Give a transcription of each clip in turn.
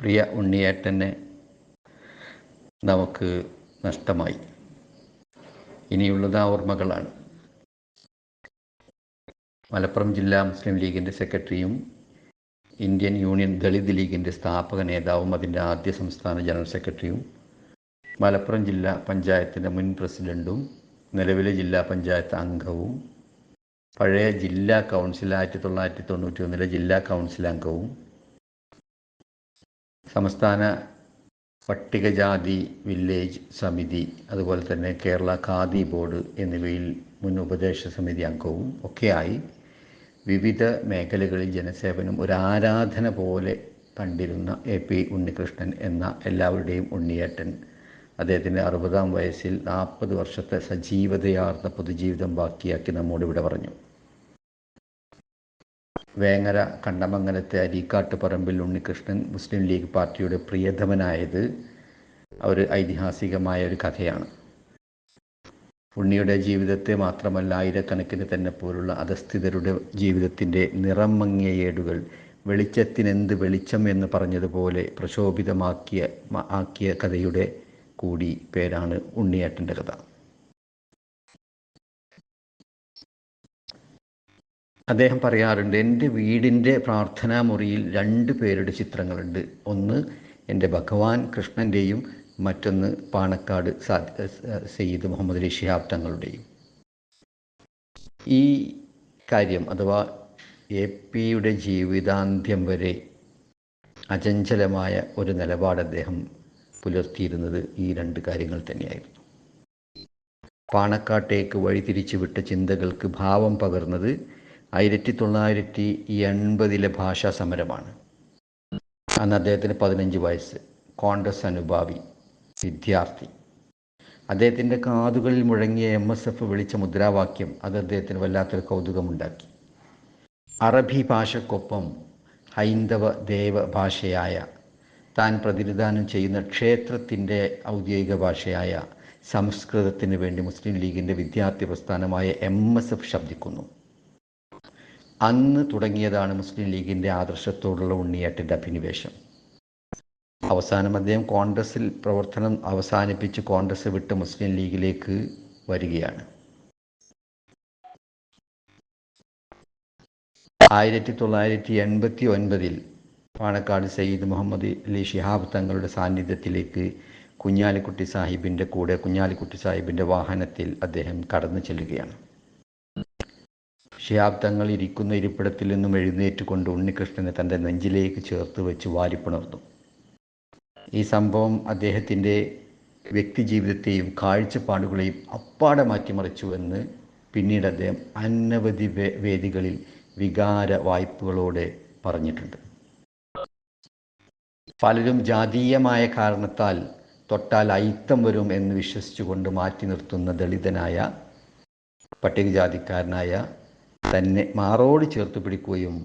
പ്രിയ ഉണ്ണിയേട്ടനെ നമുക്ക് നഷ്ടമായി. ഇനിയുള്ളത് ആ ഓർമ്മകളാണ്. മലപ്പുറം ജില്ലാ മുസ്ലിം ലീഗിന്റെ സെക്രട്ടറിയും ഇന്ത്യൻ യൂണിയൻ ദളിത് ലീഗിന്റെ സ്ഥാപക നേതാവും അതിന്റെ ആദ്യ സംസ്ഥാന ജനറൽ സെക്രട്ടറിയും മലപ്പുറം ജില്ലാ പഞ്ചായത്തിന്റെ മുൻ പ്രസിഡന്റും നിലവിലെ ജില്ലാ പഞ്ചായത്ത് അംഗവും പഴയ ജില്ലാ കൗൺസിൽ ആയിരത്തി തൊള്ളായിരത്തി തൊണ്ണൂറ്റി ഒന്നിലെ ജില്ലാ കൗൺസിൽ അംഗവും സംസ്ഥാന പട്ടികജാതി വില്ലേജ് സമിതി അതുപോലെ തന്നെ കേരള ഖാദി ബോർഡ് എന്നിവയിൽ മുൻ ഉപദേശ സമിതി അംഗവും ഒക്കെയായി വിവിധ മേഖലകളിൽ ജനസേവനം ഒരു ആരാധന പോലെ കണ്ടിരുന്ന എ പി ഉണ്ണികൃഷ്ണൻ എന്ന എല്ലാവരുടെയും ഉണ്ണിയേട്ടൻ. അദ്ദേഹത്തിന്റെ അറുപതാം വയസ്സിൽ നാൽപ്പത് വർഷത്തെ സജീവതയാർന്ന പൊതുജീവിതം ബാക്കിയാക്കി നമ്മോട് ഇവിടെ പറഞ്ഞു. വേങ്ങര കണ്ടമംഗലത്തെ അരീക്കാട്ട് പറമ്പിൽ ഉണ്ണികൃഷ്ണൻ മുസ്ലിം ലീഗ് പാർട്ടിയുടെ പ്രിയതമനായത് ഒരു ഐതിഹാസികമായ ഒരു കഥയാണ്. ഉണ്ണിയുടെ ജീവിതത്തെ മാത്രമല്ല ആയിരക്കണക്കിന് തന്നെ പോലുള്ള അധസ്ഥിതരുടെ ജീവിതത്തിന്റെ നിറം മങ്ങിയ ഏടുകൾ വെളിച്ചത്തിനെന്ത് വെളിച്ചം എന്ന് പറഞ്ഞതുപോലെ പ്രശോഭിതമാക്കിയ ആക്കിയ കഥയുടെ കൂടി പേരാണ് ഉണ്ണിയേട്ടന്റെ കഥ. അദ്ദേഹം പറയാറുണ്ട് എന്റെ വീടിന്റെ പ്രാർത്ഥനാ മുറിയിൽ രണ്ട് പേരുടെ ചിത്രങ്ങളുണ്ട്. ഒന്ന് എന്റെ ഭഗവാൻ കൃഷ്ണന്റെയും മറ്റൊന്ന് പാണക്കാട് സയ്യിദ് മുഹമ്മദ് അലി ഷിഹാബ് തങ്ങളുടെയും. ഈ കാര്യം അഥവാ എ പിയുടെ ജീവിതാന്ത്യം വരെ അചഞ്ചലമായ ഒരു നിലപാട് അദ്ദേഹം പുലർത്തിയിരുന്നത് ഈ രണ്ട് കാര്യങ്ങൾ തന്നെയായിരുന്നു. പാണക്കാട്ടേക്ക് വഴിതിരിച്ചു വിട്ട ചിന്തകൾക്ക് ഭാവം പകർന്നത് ആയിരത്തി തൊള്ളായിരത്തി എൺപതിലെ ഭാഷാ സമരമാണ് അന്ന് അദ്ദേഹത്തിന് പതിനഞ്ച് വയസ്സ്. കോൺഗ്രസ് അനുഭാവി വിദ്യാർത്ഥി. അദ്ദേഹത്തിന്റെ കാതുകളിൽ മുഴങ്ങിയ എം എസ് എഫ് വിളിച്ച മുദ്രാവാക്യം അത് അദ്ദേഹത്തിന് വല്ലാത്തൊരു കൗതുകമുണ്ടാക്കി. അറബി ഭാഷക്കൊപ്പം ഹൈന്ദവ ദേവ ഭാഷയായ താൻ പ്രതിനിധാനം ചെയ്യുന്ന ക്ഷേത്രത്തിന്റെ ഔദ്യോഗിക ഭാഷയായ സംസ്കൃതത്തിന് വേണ്ടി മുസ്ലിം ലീഗിന്റെ വിദ്യാർത്ഥി പ്രസ്ഥാനമായ എം എസ് എഫ് ശബ്ദിക്കുന്നു. അന്ന് തുടങ്ങിയതാണ് മുസ്ലിം ലീഗിന്റെ ആദർശത്തോടുള്ള ഉണ്ണിയേട്ടന്റെ അഭിനിവേശം. അവസാനം അദ്ദേഹം കോൺഗ്രസിൽ പ്രവർത്തനം അവസാനിപ്പിച്ച് കോൺഗ്രസ് വിട്ട് മുസ്ലിം ലീഗിലേക്ക് വരികയാണ്. ആയിരത്തി തൊള്ളായിരത്തി എൺപത്തി ഒൻപതിൽ പാണക്കാട് സയ്യിദ് മുഹമ്മദ് അലി ഷിഹാബ് തങ്ങളുടെ സാന്നിധ്യത്തിലേക്ക് കുഞ്ഞാലിക്കുട്ടി സാഹിബിന്റെ കൂടെ കുഞ്ഞാലിക്കുട്ടി സാഹിബിന്റെ വാഹനത്തിൽ അദ്ദേഹം കടന്നു ചെല്ലുകയാണ്. തങ്ങൾ ഇരിക്കുന്ന ഇരിപ്പിടത്തിൽ നിന്നും എഴുന്നേറ്റ് കൊണ്ട് ഉണ്ണികൃഷ്ണനെ തന്റെ നെഞ്ചിലേക്ക് ചേർത്ത് വെച്ച് വാരിപ്പുണർന്നു. ഈ സംഭവം അദ്ദേഹത്തിന്റെ വ്യക്തിജീവിതത്തെയും കാഴ്ചപ്പാടുകളെയും അപ്പാടെ മാറ്റിമറിച്ചു എന്ന് പിന്നീട് അദ്ദേഹം അനവധി വേദികളിൽ വികാര വായ്പകളോടെ പറഞ്ഞിട്ടുണ്ട്. പലരും ജാതീയമായ കാരണത്താൽ തൊട്ടാൽ അയിത്തം വരും എന്ന് വിശ്വസിച്ചുകൊണ്ട് മാറ്റി നിർത്തുന്ന ദളിതനായ പട്ടികജാതിക്കാരനായ തന്നെ മാറോട് ചേർത്ത് പിടിക്കുകയും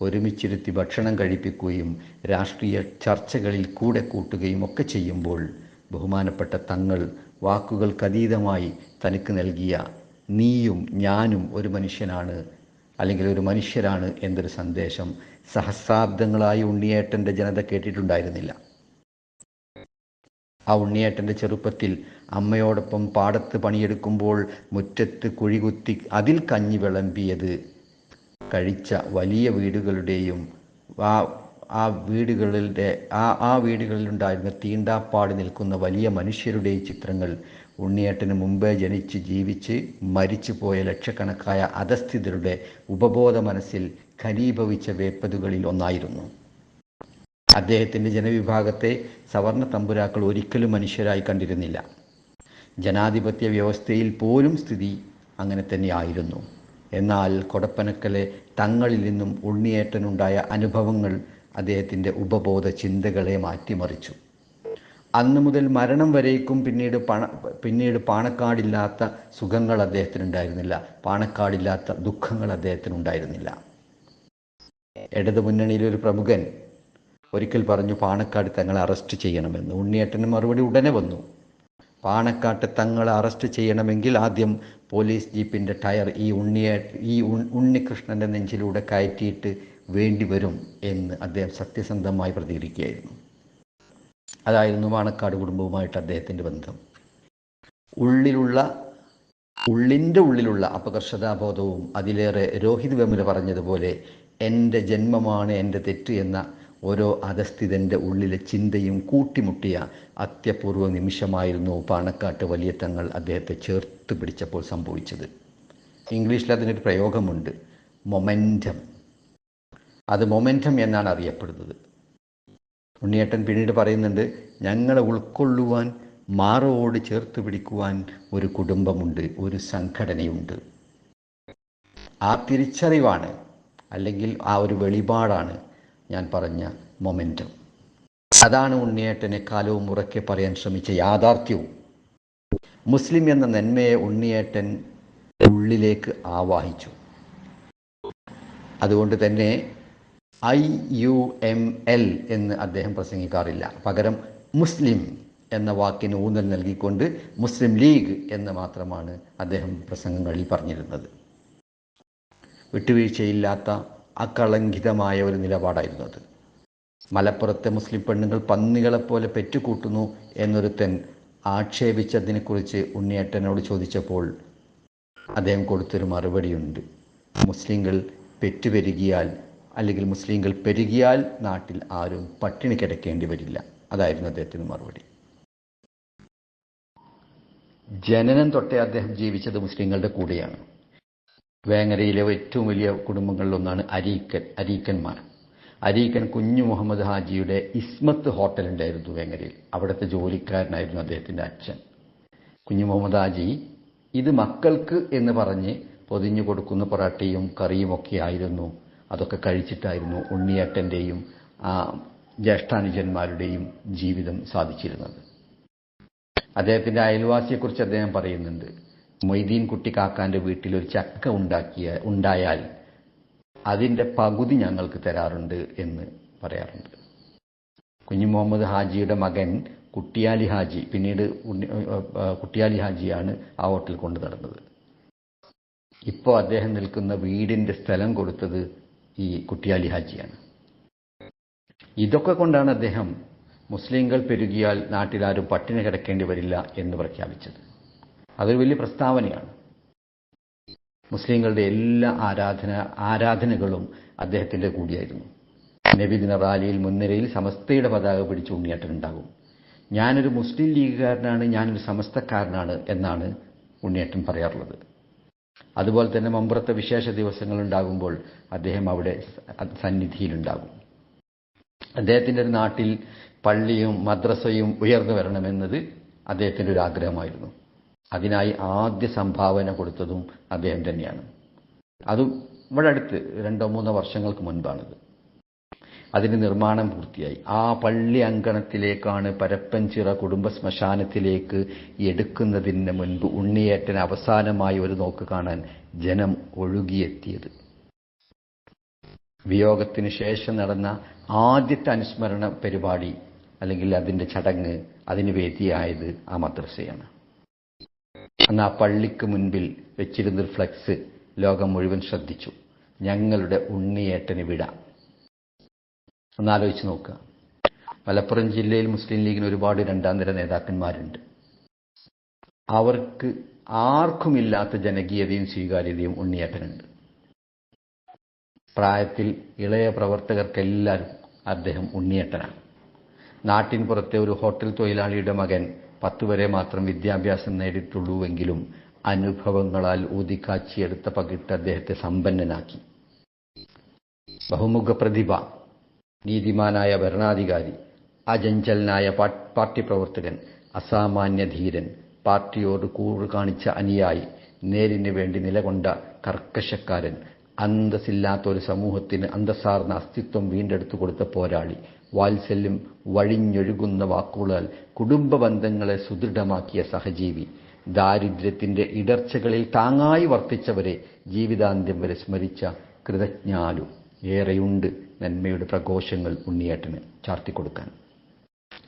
ഒരുമിച്ചിരുത്തി ഭക്ഷണം കഴിപ്പിക്കുകയും രാഷ്ട്രീയ ചർച്ചകളിൽ കൂടെ കൂട്ടുകയും ഒക്കെ ചെയ്യുമ്പോൾ ബഹുമാനപ്പെട്ട തങ്ങൾ വാക്കുകൾക്കതീതമായി തനിക്ക് നൽകിയ നീയും ഞാനും ഒരു മനുഷ്യനാണ് അല്ലെങ്കിൽ ഒരു മനുഷ്യരാണ് എന്നൊരു സന്ദേശം സഹസ്രാബ്ദങ്ങളായി ഉണ്ണിയേട്ടന്റെ ജനത കേട്ടിട്ടുണ്ടായിരുന്നില്ല. ആ ഉണ്ണിയേട്ടന്റെ ചെറുപ്പത്തിൽ അമ്മയോടൊപ്പം പാടത്ത് പണിയെടുക്കുമ്പോൾ മുറ്റത്ത് കുഴികുത്തി അതിൽ കഞ്ഞി വിളമ്പിയത്. കഴിച്ച വലിയ വീടുകളുടെയും ആ ആ വീടുകളുടെ ആ ആ വീടുകളിലുണ്ടായിരുന്ന തീണ്ടാപ്പാട് നിൽക്കുന്ന വലിയ മനുഷ്യരുടെ ചിത്രങ്ങൾ ഉണ്ണിയേട്ടന് മുമ്പേ ജനിച്ച് ജീവിച്ച് മരിച്ചു പോയ ലക്ഷക്കണക്കായ അധസ്ഥിതരുടെ ഉപബോധ മനസ്സിൽ ഖനീഭവിച്ച വേപ്പതുകളിൽ ഒന്നായിരുന്നു. അദ്ദേഹത്തിന്റെ ജനവിഭാഗത്തെ സവർണ തമ്പുരാക്കൾ ഒരിക്കലും മനുഷ്യരായി കണ്ടിരുന്നില്ല. ജനാധിപത്യ വ്യവസ്ഥയിൽ പോലും സ്ഥിതി അങ്ങനെ തന്നെയായിരുന്നു. എന്നാൽ കൊടപ്പനക്കലെ തങ്ങളിൽ നിന്നും ഉണ്ണിയേട്ടനുണ്ടായ അനുഭവങ്ങൾ അദ്ദേഹത്തിന്റെ ഉപബോധ ചിന്തകളെ മാറ്റിമറിച്ചു. അന്ന് മുതൽ മരണം വരേക്കും പിന്നീട് പണ പിന്നീട് പാണക്കാടില്ലാത്ത സുഖങ്ങൾ അദ്ദേഹത്തിനുണ്ടായിരുന്നില്ല. പാണക്കാടില്ലാത്ത ദുഃഖങ്ങൾ അദ്ദേഹത്തിനുണ്ടായിരുന്നില്ല. ഇടതു മുന്നണിയിലെ ഒരു പ്രമുഖൻ ഒരിക്കൽ പറഞ്ഞു പാണക്കാട് തങ്ങളെ അറസ്റ്റ് ചെയ്യണമെന്ന്. ഉണ്ണിയേട്ടന് മറുപടി ഉടനെ വന്നു. പാണക്കാട്ട് തങ്ങളെ അറസ്റ്റ് ചെയ്യണമെങ്കിൽ ആദ്യം പോലീസ് ജീപ്പിന്റെ ടയർ ഈ ഉണ്ണിയെ ഈ ഉണ്ണികൃഷ്ണന്റെ നെഞ്ചിലൂടെ കയറ്റിയിട്ട് വേണ്ടി വരും എന്ന് അദ്ദേഹം സത്യസന്ധമായി പ്രതികരിക്കുകയായിരുന്നു. അതായിരുന്നു പാണക്കാട് കുടുംബവുമായിട്ട് അദ്ദേഹത്തിന്റെ ബന്ധം. ഉള്ളിലുള്ള ഉള്ളിന്റെ ഉള്ളിലുള്ള അപകർഷതാബോധവും അതിലേറെ രോഹിത് വെമുല പറഞ്ഞതുപോലെ എന്റെ ജന്മമാണ് എന്റെ തെറ്റ് എന്ന ഓരോ അധസ്ഥിതന്റെ ഉള്ളിലെ ചിന്തയും കൂട്ടിമുട്ടിയ അത്യപൂർവ നിമിഷമായിരുന്നു പാണക്കാട്ട് വലിയ തങ്ങൾ അദ്ദേഹത്തെ ചേർത്ത് പിടിച്ചപ്പോൾ സംഭവിച്ചത്. ഇംഗ്ലീഷിൽ അതിനൊരു പ്രയോഗമുണ്ട്. മൊമെന്റം അത് മൊമെന്റം എന്നാണ് അറിയപ്പെടുന്നത്. ഉണ്ണിയേട്ടൻ പിന്നീട് പറയുന്നുണ്ട് ഞങ്ങളെ ഉൾക്കൊള്ളുവാൻ മാറോട് ചേർത്ത് പിടിക്കുവാൻ ഒരു കുടുംബമുണ്ട് ഒരു സംഘടനയുണ്ട്. ആ തിരിച്ചറിവാണ് അല്ലെങ്കിൽ ആ ഒരു വെളിപാടാണ് ഞാൻ പറഞ്ഞ മൊമെന്റം അതാണ് ഉണ്ണിയേട്ടനെ കാലവും ഉറക്കെ പറയാൻ ശ്രമിച്ച യാഥാർത്ഥ്യവും. മുസ്ലിം എന്ന നന്മയെ ഉണ്ണിയേട്ടൻ ഉള്ളിലേക്ക് ആവാഹിച്ചു. അതുകൊണ്ട് തന്നെ ഐ യു എം എൽ എന്ന് അദ്ദേഹം പ്രസംഗിക്കാറില്ല. പകരം മുസ്ലിം എന്ന വാക്കിന് ഊന്നൽ നൽകിക്കൊണ്ട് മുസ്ലിം ലീഗ് എന്ന് മാത്രമാണ് അദ്ദേഹം പ്രസംഗങ്ങളിൽ പറഞ്ഞിരുന്നത്. വിട്ടുവീഴ്ചയില്ലാത്ത അകളങ്കിതമായ ഒരു നിലപാടായിരുന്നു അത്. മലപ്പുറത്തെ മുസ്ലിം പെണ്ണുങ്ങൾ പന്നികളെപ്പോലെ പെറ്റുകൂട്ടുന്നു എന്നൊരുത്തൻ ആക്ഷേപിച്ചതിനെക്കുറിച്ച് ഉണ്ണിയേട്ടനോട് ചോദിച്ചപ്പോൾ അദ്ദേഹം കൊടുത്തൊരു മറുപടിയുണ്ട്. മുസ്ലിങ്ങൾ പെറ്റുപെരുകിയാൽ അല്ലെങ്കിൽ മുസ്ലിങ്ങൾ പെരുകിയാൽ നാട്ടിൽ ആരും പട്ടിണി കിടക്കേണ്ടി വരില്ല. അതായിരുന്നു അദ്ദേഹത്തിന് മറുപടി. ജനനം തൊട്ടേ അദ്ദേഹം ജീവിച്ചത് മുസ്ലിങ്ങളുടെ കൂടെയാണ്. വേങ്ങരയിലെ ഏറ്റവും വലിയ കുടുംബങ്ങളിലൊന്നാണ് അരീക്കൻ അരീക്കന്മാർ. അരീക്കൻ കുഞ്ഞു മുഹമ്മദ് ഹാജിയുടെ ഇസ്മത്ത് ഹോട്ടൽ ഉണ്ടായിരുന്നു വേങ്ങരയിൽ. അവിടുത്തെ ജോലിക്കാരനായിരുന്നു അദ്ദേഹത്തിന്റെ അച്ഛൻ. കുഞ്ഞു മുഹമ്മദ് ഹാജി ഇത് മക്കൾക്ക് എന്ന് പറഞ്ഞ് പൊതിഞ്ഞു കൊടുക്കുന്ന പൊറാട്ടയും കറിയും ഒക്കെ ആയിരുന്നു. അതൊക്കെ കഴിച്ചിട്ടായിരുന്നു ഉണ്ണിയേട്ടന്റെയും ജ്യേഷ്ഠാനുജന്മാരുടെയും ജീവിതം സാധിച്ചിരുന്നത്. അദ്ദേഹത്തിന്റെ അയൽവാസിയെക്കുറിച്ച് അദ്ദേഹം പറയുന്നുണ്ട്. മൊയ്തീൻ കുട്ടി കാക്കാന്റെ വീട്ടിൽ ഒരു ചക്ക ഉണ്ടാക്കിയ ഉണ്ടായാൽ അതിന്റെ പകുതി ഞങ്ങൾക്ക് തരാറുണ്ട് എന്ന് പറയാറുണ്ട്. കുഞ്ഞു മുഹമ്മദ് ഹാജിയുടെ മകൻ കുട്ടിയാലി ഹാജി പിന്നീട് കുട്ടിയാലി ഹാജിയാണ് ആ ഹോട്ടൽ കൊണ്ടു നടന്നത്. ഇപ്പോൾ അദ്ദേഹം നിൽക്കുന്ന വീടിന്റെ സ്ഥലം കൊടുത്തത് ഈ കുട്ടിയാലി ഹാജിയാണ്. ഇതൊക്കെ കൊണ്ടാണ് അദ്ദേഹം മുസ്ലിങ്ങൾ പെരുകിയാൽ നാട്ടിലാരും പട്ടിണി കിടക്കേണ്ടി വരില്ല എന്ന് പ്രഖ്യാപിച്ചത്. അതൊരു വലിയ പ്രസ്താവനയാണ്. മുസ്ലിങ്ങളുടെ എല്ലാ ആരാധന ആരാധനകളും അദ്ദേഹത്തിന്റെ കൂടിയായിരുന്നു. നബിദിന റാലിയിൽ മുൻനിരയിൽ സമസ്തയുടെ പതാക പിടിച്ച് ഉണ്ണിയേട്ടനുണ്ടാകും. ഞാനൊരു മുസ്ലിം ലീഗുകാരനാണ് ഞാനൊരു സമസ്തക്കാരനാണ് എന്നാണ് ഉണ്ണിയേട്ടൻ പറയാറുള്ളത്. അതുപോലെ തന്നെ മമ്പുറത്തെ വിശേഷ ദിവസങ്ങൾ ഉണ്ടാകുമ്പോൾ അദ്ദേഹം അവിടെ സന്നിധിയിലുണ്ടാകും. അദ്ദേഹത്തിന്റെ ഒരു നാട്ടിൽ പള്ളിയും മദ്രസയും ഉയർന്നു വരണമെന്നത് അദ്ദേഹത്തിന്റെ ഒരു ആഗ്രഹമായിരുന്നു. അതിനായി ആദ്യ സംഭാവന കൊടുത്തതും അദ്ദേഹം തന്നെയാണ്. അതും ഇവിടെ അടുത്ത് രണ്ടോ മൂന്നോ വർഷങ്ങൾക്ക് മുൻപാണിത്. അതിന് നിർമ്മാണം പൂർത്തിയായി. ആ പള്ളി അങ്കണത്തിലേക്കാണ് പരപ്പൻചിറ കുടുംബ ശ്മശാനത്തിലേക്ക് എടുക്കുന്നതിന് മുൻപ് ഉണ്ണിയേറ്റൻ അവസാനമായി ഒരു നോക്ക് കാണാൻ ജനം ഒഴുകിയെത്തിയത്. വിയോഗത്തിന് ശേഷം നടന്ന ആദ്യത്തെ അനുസ്മരണ പരിപാടി അല്ലെങ്കിൽ അതിന്റെ ചടങ്ങ് അതിന് വേദിയായത് ആ മദ്രസയാണ്. അന്ന് ആ പള്ളിക്ക് മുൻപിൽ വെച്ചിരുന്നൊരു ഫ്ലക്സ് ലോകം മുഴുവൻ ശ്രദ്ധിച്ചു. ഞങ്ങളുടെ ഉണ്ണിയേട്ടന് വിട. ഒന്നാലോചിച്ച് നോക്കുക. മലപ്പുറം ജില്ലയിൽ മുസ്ലിം ലീഗിന് ഒരുപാട് രണ്ടാം നിര നേതാക്കന്മാരുണ്ട്. അവർക്ക് ആർക്കുമില്ലാത്ത ജനകീയതയും സ്വീകാര്യതയും ഉണ്ണിയേട്ടനുണ്ട്. പ്രായത്തിൽ ഇളയ പ്രവർത്തകർക്കെല്ലാവരും അദ്ദേഹം ഉണ്ണിയേട്ടനാണ്. നാട്ടിൻ പുറത്തെ ഒരു ഹോട്ടൽ തൊഴിലാളിയുടെ മകൻ പത്ത് വരെ മാത്രം വിദ്യാഭ്യാസം നേടിയിട്ടുള്ളൂവെങ്കിലും അനുഭവങ്ങളാൽ ഊതിക്കാച്ചിയെടുത്ത പകിട്ട് അദ്ദേഹത്തെ സമ്പന്നനാക്കി. ബഹുമുഖ പ്രതിഭ നീതിമാനായ ഭരണാധികാരി അജഞ്ചലനായ പാർട്ടി പ്രവർത്തകൻ അസാമാന്യ ധീരൻ പാർട്ടിയോട് കൂറ് കാണിച്ച അനിയായി നേരിന് വേണ്ടി നിലകൊണ്ട കർക്കശക്കാരൻ അന്തസ്സില്ലാത്ത ഒരു സമൂഹത്തിന് അന്തസ്സാർന്ന അസ്തിത്വം വീണ്ടെടുത്തു കൊടുത്ത പോരാളി വാത്സല്യം വഴിഞ്ഞൊഴുകുന്ന വാക്കുകളാൽ കുടുംബ ബന്ധങ്ങളെ സുദൃഢമാക്കിയ സഹജീവി. ദാരിദ്ര്യത്തിന്റെ ഇടർച്ചകളിൽ താങ്ങായി വർത്തിച്ചവരെ ജീവിതാന്ത്യം വരെ സ്മരിച്ച കൃതജ്ഞാലു ഏറെയുണ്ട് നന്മയുടെ പ്രഘോഷങ്ങൾ ഉണ്ണിയേട്ടന് ചാർത്തിക്കൊടുക്കാൻ.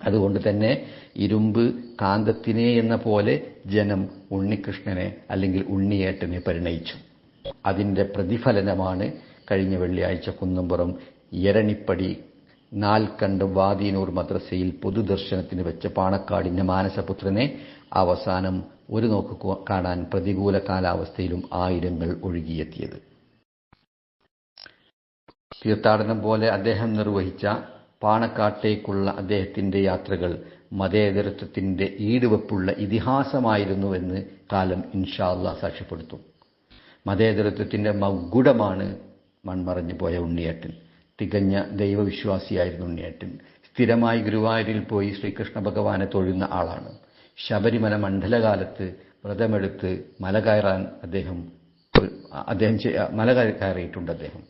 അതുകൊണ്ട് തന്നെ ഇരുമ്പ് കാന്തത്തിനെ എന്ന പോലെ ജനം ഉണ്ണികൃഷ്ണനെ അല്ലെങ്കിൽ ഉണ്ണിയേട്ടനെ പരിണയിച്ചു. അതിന്റെ പ്രതിഫലനമാണ് കഴിഞ്ഞ വെള്ളിയാഴ്ച കുന്നമ്പുറം എരണിപ്പടി നാൽക്കണ്ട് വാദിയനൂർ മദ്രസയിൽ പൊതുദർശനത്തിന് വെച്ച പാണക്കാടിന്റെ മാനസപുത്രനെ അവസാനം ഒരു നോക്ക് കാണാൻ പ്രതികൂല കാലാവസ്ഥയിലും ആയിരങ്ങൾ ഒഴുകിയെത്തിയത്. തീർത്ഥാടനം പോലെ അദ്ദേഹം നിർവഹിച്ച പാണക്കാട്ടേക്കുള്ള അദ്ദേഹത്തിന്റെ യാത്രകൾ മതേതരത്വത്തിന്റെ ഈടുവെപ്പുള്ള ഇതിഹാസമായിരുന്നുവെന്ന് കാലം ഇൻഷാല്ല സാക്ഷ്യപ്പെടുത്തും. മതേതരത്വത്തിന്റെ മകുടമാണ് മൺമറഞ്ഞു പോയ ഉണ്ണിയേട്ടൻ. തികഞ്ഞ ദൈവവിശ്വാസിയായിരുന്നു ഉണ്ണിയേറ്റൻ സ്ഥിരമായി ഗുരുവായൂരിൽ പോയി ശ്രീകൃഷ്ണ ഭഗവാനെ തൊഴുന്ന ആളാണ്. ശബരിമല മണ്ഡലകാലത്ത് വ്രതമെടുത്ത് മല കയറാൻ അദ്ദേഹം അദ്ദേഹം മല കയറിയിട്ടുണ്ട് അദ്ദേഹം.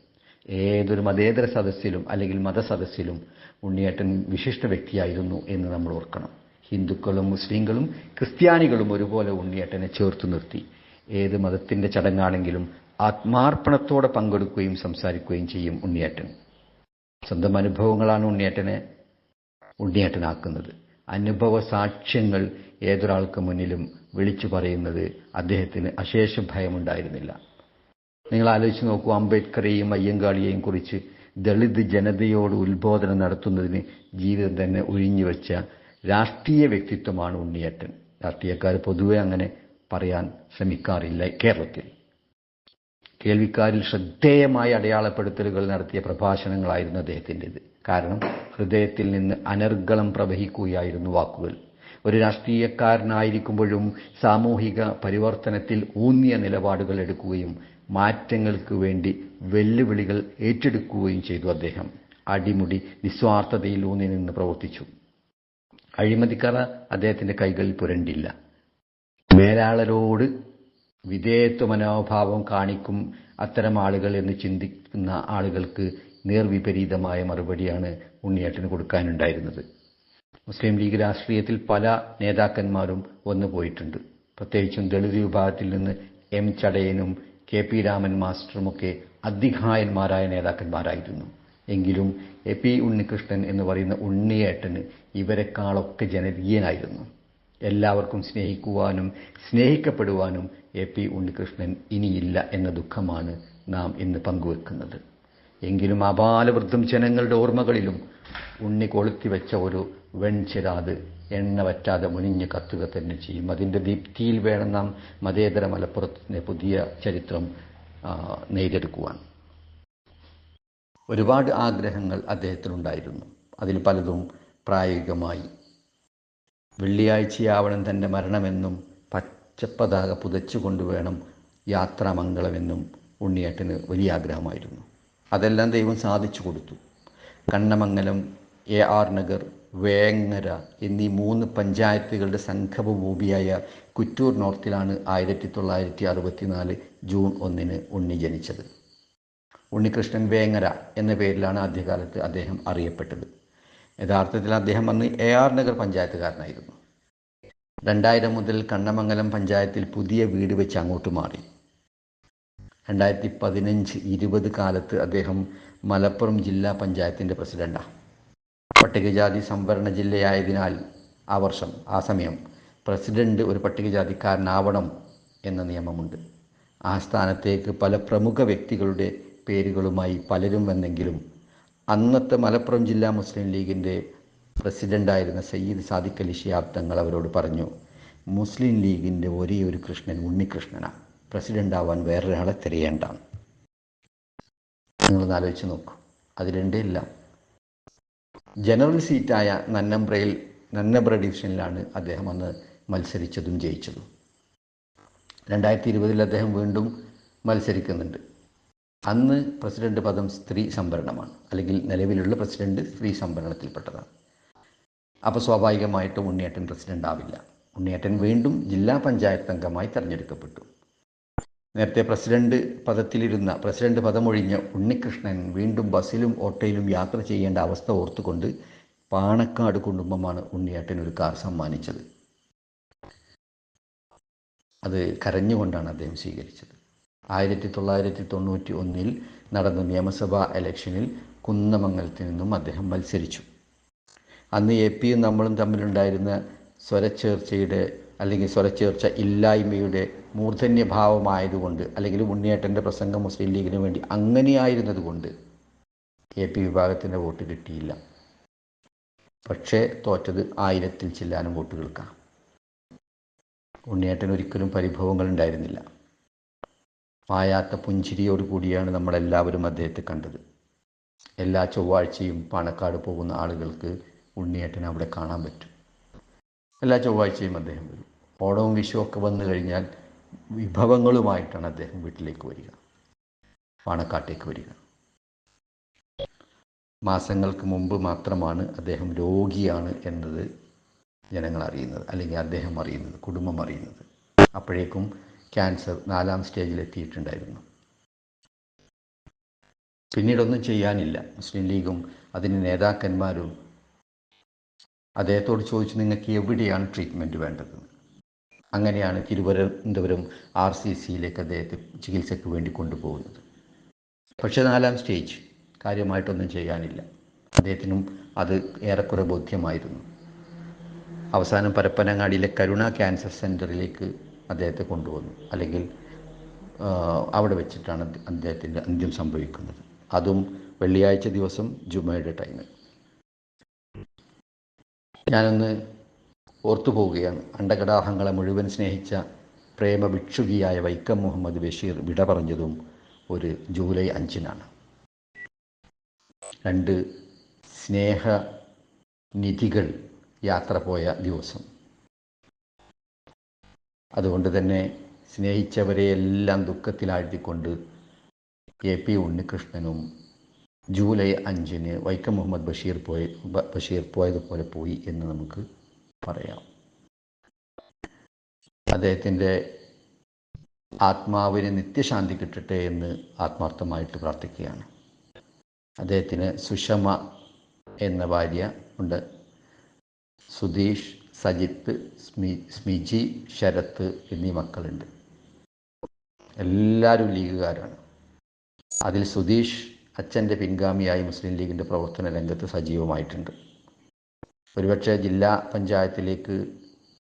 ഏതൊരു മതേതര സദസ്സിലും അല്ലെങ്കിൽ മതസദസ്സിലും ഉണ്ണിയേട്ടൻ വിശിഷ്ട വ്യക്തിയായിരുന്നു എന്ന് നമ്മൾ ഓർക്കണം. ഹിന്ദുക്കളും മുസ്ലിങ്ങളും ക്രിസ്ത്യാനികളും ഒരുപോലെ ഉണ്ണിയേട്ടനെ ചേർത്ത് നിർത്തി. ഏത് മതത്തിന്റെ ചടങ്ങാണെങ്കിലും ആത്മാർപ്പണത്തോടെ പങ്കെടുക്കുകയും സംസാരിക്കുകയും ചെയ്യും ഉണ്ണിയേട്ടൻ. സ്വന്തം അനുഭവങ്ങളാണ് ഉണ്ണിയേട്ടനെ ഉണ്ണിയേട്ടനാക്കുന്നത്. അനുഭവ സാക്ഷ്യങ്ങൾ ഏതൊരാൾക്ക് മുന്നിലും വിളിച്ചു പറയുന്നത് അദ്ദേഹത്തിന് അശേഷ ഭയമുണ്ടായിരുന്നില്ല. നിങ്ങൾ ആലോചിച്ച് നോക്കൂ അംബേദ്കറെയും അയ്യങ്കാളിയെയും കുറിച്ച് ദളിത് ജനതയോട് ഉത്ബോധനം നടത്തുന്നതിന് ജീവിതം തന്നെ ഒഴിഞ്ഞുവെച്ച രാഷ്ട്രീയ വ്യക്തിത്വമാണ് ഉണ്ണിയേറ്റൻ രാഷ്ട്രീയക്കാർ പൊതുവെ അങ്ങനെ പറയാൻ ശ്രമിക്കാറില്ല കേരളത്തിൽ. കേൾവിക്കാരിൽ ശ്രദ്ധേയമായ അടയാളപ്പെടുത്തലുകൾ നടത്തിയ പ്രഭാഷണങ്ങളായിരുന്നു അദ്ദേഹത്തിന്റെത്. കാരണം ഹൃദയത്തിൽ നിന്ന് അനർഗളം പ്രവഹിക്കുകയായിരുന്നു വാക്കുകൾ. ഒരു രാഷ്ട്രീയക്കാരനായിരിക്കുമ്പോഴും സാമൂഹിക പരിവർത്തനത്തിൽ ഊന്നിയ നിലപാടുകൾ എടുക്കുകയും മാറ്റങ്ങൾക്ക് വേണ്ടി വെല്ലുവിളികൾ ഏറ്റെടുക്കുകയും ചെയ്തു അദ്ദേഹം. അടിമുടി നിസ്വാർത്ഥതയിൽ ഊന്നി നിന്ന് പ്രവർത്തിച്ചു. അഴിമതിക്കറ അദ്ദേഹത്തിന്റെ കൈകളിൽ പുരണ്ടില്ല. മേലാളരോട് വിധേയത്വ മനോഭാവം കാണിക്കും അത്തരം ആളുകൾ എന്ന് ചിന്തിക്കുന്ന ആളുകൾക്ക് നേർവിപരീതമായ മറുപടിയാണ് ഉണ്ണിയേട്ടന് കൊടുക്കാനുണ്ടായിരുന്നത്. മുസ്ലിം ലീഗ് രാഷ്ട്രീയത്തിൽ പല നേതാക്കന്മാരും വന്നു പോയിട്ടുണ്ട്. പ്രത്യേകിച്ചും ദളിത് വിഭാഗത്തിൽ നിന്ന് എം ചടയനും കെ പി രാമൻ മാസ്റ്ററുമൊക്കെ അധികായന്മാരായ നേതാക്കന്മാരായിരുന്നു. എങ്കിലും എ പി ഉണ്ണികൃഷ്ണൻ എന്ന് പറയുന്ന ഉണ്ണിയേട്ടന് ഇവരെക്കാളൊക്കെ ജനകീയനായിരുന്നു. എല്ലാവർക്കും സ്നേഹിക്കുവാനും സ്നേഹിക്കപ്പെടുവാനും എ പി ഉണ്ണികൃഷ്ണൻ ഇനിയില്ല എന്ന ദുഃഖമാണ് നാം ഇന്ന് പങ്കുവെക്കുന്നത്. എങ്കിലും അപാലവൃദ്ധം ജനങ്ങളുടെ ഓർമ്മകളിലും ഉണ്ണി കൊളുത്തിവെച്ച ഒരു വെൺചിരാത് എണ്ണ വറ്റാതെ മുനിഞ്ഞ് കത്തുക തന്നെ ചെയ്യും. അതിന്റെ ദീപ്തിയിൽ വേണം നാം മതേതര മലപ്പുറത്തിന്റെ പുതിയ ചരിത്രം ആ, ഒരുപാട് ആഗ്രഹങ്ങൾ അദ്ദേഹത്തിനുണ്ടായിരുന്നു. അതിൽ പലതും പ്രായോഗികമായി. വെള്ളിയാഴ്ചയാവണം തന്റെ മരണമെന്നും പച്ചപ്പതാക പുതച്ചുകൊണ്ട് വേണം യാത്രാമംഗളമെന്നും ഉണ്ണിയേട്ടന് വലിയ ആഗ്രഹമായിരുന്നു. അതെല്ലാം ദൈവം സാധിച്ചു കൊടുത്തു. കണ്ണമംഗലം എ ആർ നഗർ വേങ്ങര എന്നീ മൂന്ന് പഞ്ചായത്തുകളുടെ സംഘഭൂമിയായ കുറ്റൂർ നോർത്തിലാണ് ആയിരത്തി തൊള്ളായിരത്തി അറുപത്തിനാല് ജൂൺ ഒന്നിന് ഉണ്ണി ജനിച്ചത്. ഉണ്ണികൃഷ്ണൻ വേങ്ങര എന്ന പേരിലാണ് ആദ്യകാലത്ത് അദ്ദേഹം അറിയപ്പെട്ടത്. യഥാർത്ഥത്തിൽ അദ്ദേഹം അന്ന് എ ആർ നഗർ പഞ്ചായത്തുകാരനായിരുന്നു. രണ്ടായിരം മുതൽ കണ്ണമംഗലം പഞ്ചായത്തിൽ പുതിയ വീട് വെച്ച് അങ്ങോട്ട് മാറി. രണ്ടായിരത്തി പതിനഞ്ച് ഇരുപത് കാലത്ത് അദ്ദേഹം മലപ്പുറം ജില്ലാ പഞ്ചായത്തിന്റെ പ്രസിഡന്റാണ് പട്ടികജാതി സംവരണ ജില്ലയായതിനാൽ ആ വർഷം ആ സമയം പ്രസിഡന്റ് ഒരു പട്ടികജാതിക്കാരനാവണം എന്ന നിയമമുണ്ട്. ആ സ്ഥാനത്തേക്ക് പല പ്രമുഖ വ്യക്തികളുടെ പേരുകളുമായി പലരും വന്നെങ്കിലും അന്നത്തെ മലപ്പുറം ജില്ലാ മുസ്ലിം ലീഗിന്റെ പ്രസിഡന്റായിരുന്ന സയ്യിദ് സാദിഖ് അലി ഷിയാബ് തങ്ങൾ അവരോട് പറഞ്ഞു മുസ്ലിം ലീഗിന്റെ ഒരേ ഒരു കൃഷ്ണൻ ഉണ്ണികൃഷ്ണനാണ് പ്രസിഡന്റ് ആവാൻ വേറൊരാളെ തിരയേണ്ട. നിങ്ങളൊന്ന് ആലോചിച്ച് നോക്കൂ. അതിലെന്റെ ഇല്ല. ജനറൽ സീറ്റായ നന്നമ്പ്രയിൽ നന്നമ്പ്ര ഡിവിഷനിലാണ് അദ്ദേഹം അന്ന് മത്സരിച്ചതും ജയിച്ചതും. രണ്ടായിരത്തി ഇരുപതിൽ അദ്ദേഹം വീണ്ടും മത്സരിക്കുന്നുണ്ട്. അന്ന് പ്രസിഡന്റ് പദം സ്ത്രീ സംവരണമാണ്. അല്ലെങ്കിൽ നിലവിലുള്ള പ്രസിഡന്റ് സ്ത്രീ സംവരണത്തിൽപ്പെട്ടതാണ്. അപ്പോൾ സ്വാഭാവികമായിട്ടും ഉണ്ണിയേറ്റൻ പ്രസിഡന്റ് ആവില്ല. ഉണ്ണിയേട്ടൻ വീണ്ടും ജില്ലാ പഞ്ചായത്ത് അംഗമായി തിരഞ്ഞെടുക്കപ്പെട്ടു. നേരത്തെ പ്രസിഡന്റ് പദത്തിലിരുന്ന പ്രസിഡന്റ് പദമൊഴിഞ്ഞ ഉണ്ണികൃഷ്ണൻ വീണ്ടും ബസ്സിലും ഓട്ടോയിലും യാത്ര ചെയ്യേണ്ട അവസ്ഥ ഓർത്തുകൊണ്ട് പാണക്കാട് കുടുംബമാണ് ഉണ്ണിയേട്ടൻ ഒരു കാർ സമ്മാനിച്ചത്. അത് കരഞ്ഞുകൊണ്ടാണ് അദ്ദേഹം സ്വീകരിച്ചത്. ആയിരത്തി തൊള്ളായിരത്തി തൊണ്ണൂറ്റി ഒന്നിൽ നടന്ന നിയമസഭാ ഇലക്ഷനിൽ കുന്നമംഗലത്ത് നിന്നും അദ്ദേഹം മത്സരിച്ചു. അന്ന് എ പിയും നമ്മളും തമ്മിലുണ്ടായിരുന്ന സ്വരച്ചേർച്ചയുടെ അല്ലെങ്കിൽ സ്വരച്ചേർച്ച ഇല്ലായ്മയുടെ മൂർധന്യഭാവമായതുകൊണ്ട് അല്ലെങ്കിൽ ഉണ്ണിയേട്ടന്റെ പ്രസംഗം മുസ്ലിം ലീഗിന് വേണ്ടി അങ്ങനെയായിരുന്നതുകൊണ്ട് എ പി വിഭാഗത്തിന്റെ വോട്ട് കിട്ടിയില്ല. പക്ഷേ തോറ്റത് ആയിരത്തിൽ ചില്ലാനും വോട്ടുകൾക്കാണ്. ഉണ്ണിയേട്ടൻ ഒരിക്കലും പരിഭവങ്ങൾ ഉണ്ടായിരുന്നില്ല. മായാത്ത പുഞ്ചിരിയോട് കൂടിയാണ് നമ്മളെല്ലാവരും അദ്ദേഹത്തെ കണ്ടത്. എല്ലാ ചൊവ്വാഴ്ചയും പാണക്കാട് പോകുന്ന ആളുകൾക്ക് ഉണ്ണിയേട്ടനെ അവിടെ കാണാൻ പറ്റും. എല്ലാ ചൊവ്വാഴ്ചയും അദ്ദേഹം വരും. ഓണവും വിഷുവൊക്കെ വന്നു കഴിഞ്ഞാൽ വിഭവങ്ങളുമായിട്ടാണ് അദ്ദേഹം വീട്ടിലേക്ക് വരിക. പാണക്കാട്ടേക്ക് വരിക. മാസങ്ങൾക്ക് മുമ്പ് മാത്രമാണ് അദ്ദേഹം രോഗിയാണ് എന്നത് ജനങ്ങൾ അറിയുന്നത് അല്ലെങ്കിൽ അദ്ദേഹം അറിയുന്നത് കുടുംബം അറിയുന്നത്. അപ്പോഴേക്കും ക്യാൻസർ നാലാം സ്റ്റേജിൽ എത്തിയിട്ടുണ്ടായിരുന്നു പിന്നീടൊന്നും ചെയ്യാനില്ല. മുസ്ലിം ലീഗും അതിന് നേതാക്കന്മാരും അദ്ദേഹത്തോട് ചോദിച്ചു നിങ്ങൾക്ക് എവിടെയാണ് ട്രീറ്റ്മെന്റ് വേണ്ടത്? അങ്ങനെയാണ് തിരുവനന്തപുരം ആർ സി സിയിലേക്ക് അദ്ദേഹത്തെ ചികിത്സയ്ക്ക് വേണ്ടി കൊണ്ടുപോകുന്നത്. പക്ഷേ നാലാം സ്റ്റേജ് കാര്യമായിട്ടൊന്നും ചെയ്യാനില്ല. അദ്ദേഹത്തിനും അത് ഏറെക്കുറെ ബോധ്യമായിരുന്നു. അവസാനം പരപ്പനങ്ങാടിയിലെ കരുണ ക്യാൻസർ സെന്ററിലേക്ക് അദ്ദേഹത്തെ കൊണ്ടുവന്നു. അല്ലെങ്കിൽ അവിടെ വെച്ചിട്ടാണ് അദ്ദേഹത്തിന്റെ അന്ത്യം സംഭവിക്കുന്നത്. അതും വെള്ളിയാഴ്ച ദിവസം ജുമയുടെ ടൈമിൽ ഞാനൊന്ന് ഓർത്തു പോവുകയാണ്. അണ്ടകടാഹങ്ങളെ മുഴുവൻ സ്നേഹിച്ച പ്രേമ ഭിക്ഷുകിയായ വൈക്കം മുഹമ്മദ് ബഷീർ വിട പറഞ്ഞതും ഒരു ജൂലൈ അഞ്ചിനാണ്. രണ്ട് സ്നേഹ നിധികൾ യാത്ര പോയ ദിവസം. അതുകൊണ്ട് തന്നെ സ്നേഹിച്ചവരെയെല്ലാം ദുഃഖത്തിലാഴ്ത്തിക്കൊണ്ട് എ പി ഉണ്ണികൃഷ്ണനും ജൂലൈ അഞ്ചിന് വൈക്കം മുഹമ്മദ് ബഷീർ പോയ ബഷീർ പോയതുപോലെ പോയി എന്ന് നമുക്ക് പറയാം. അദ്ദേഹത്തിന്റെ ആത്മാവിന് നിത്യശാന്തി കിട്ടട്ടെ എന്ന് ആത്മാർത്ഥമായിട്ട് പ്രാർത്ഥിക്കുകയാണ്. അദ്ദേഹത്തിന് സുഷമ എന്ന ഭാര്യ ഉണ്ട്. സുധീഷ് സജിത്ത് സ്മി സ്മിജി ശരത്ത് എന്നീ മക്കളുണ്ട്. എല്ലാവരും ലീഗുകാരാണ്. അതിൽ സുധീഷ് അച്ഛന്റെ പിൻഗാമിയായി മുസ്ലിം ലീഗിന്റെ പ്രവർത്തന രംഗത്ത് സജീവമായിട്ടുണ്ട്. ഒരുപക്ഷെ ജില്ലാ പഞ്ചായത്തിലേക്ക്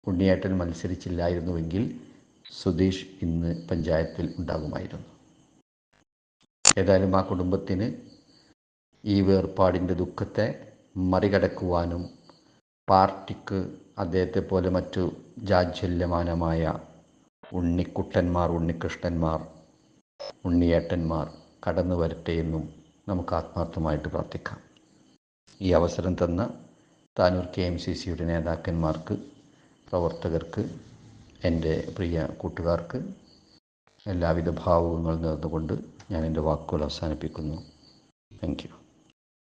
ഉണ്ണിയേട്ടൻ മത്സരിച്ചില്ലായിരുന്നുവെങ്കിൽ സുധീഷ് ഇന്ന് പഞ്ചായത്തിൽ ഉണ്ടാകുമായിരുന്നു. ഏതായാലും ആ കുടുംബത്തിന് ഈ വേർപാടിന്റെ ദുഃഖത്തെ മറികടക്കുവാനും പാർട്ടിക്ക് അദ്ദേഹത്തെ പോലെ മറ്റു ജാജ്വല്യമാനമായ ഉണ്ണിക്കുട്ടന്മാർ ഉണ്ണികൃഷ്ണന്മാർ ഉണ്ണിയേട്ടന്മാർ കടന്നു വരട്ടെ എന്നും നമുക്ക് ആത്മാർത്ഥമായിട്ട് പ്രാർത്ഥിക്കാം. ഈ അവസരം തന്ന താനൂർ കെ എം സി സിയുടെ നേതാക്കന്മാർക്ക് പ്രവർത്തകർക്ക് എന്റെ പ്രിയ കൂട്ടുകാർക്ക് എല്ലാവിധ ഭാവുകങ്ങൾ നേർന്നുകൊണ്ട് ഞാൻ എന്റെ വാക്കുകൾ അവസാനിപ്പിക്കുന്നു. Thank you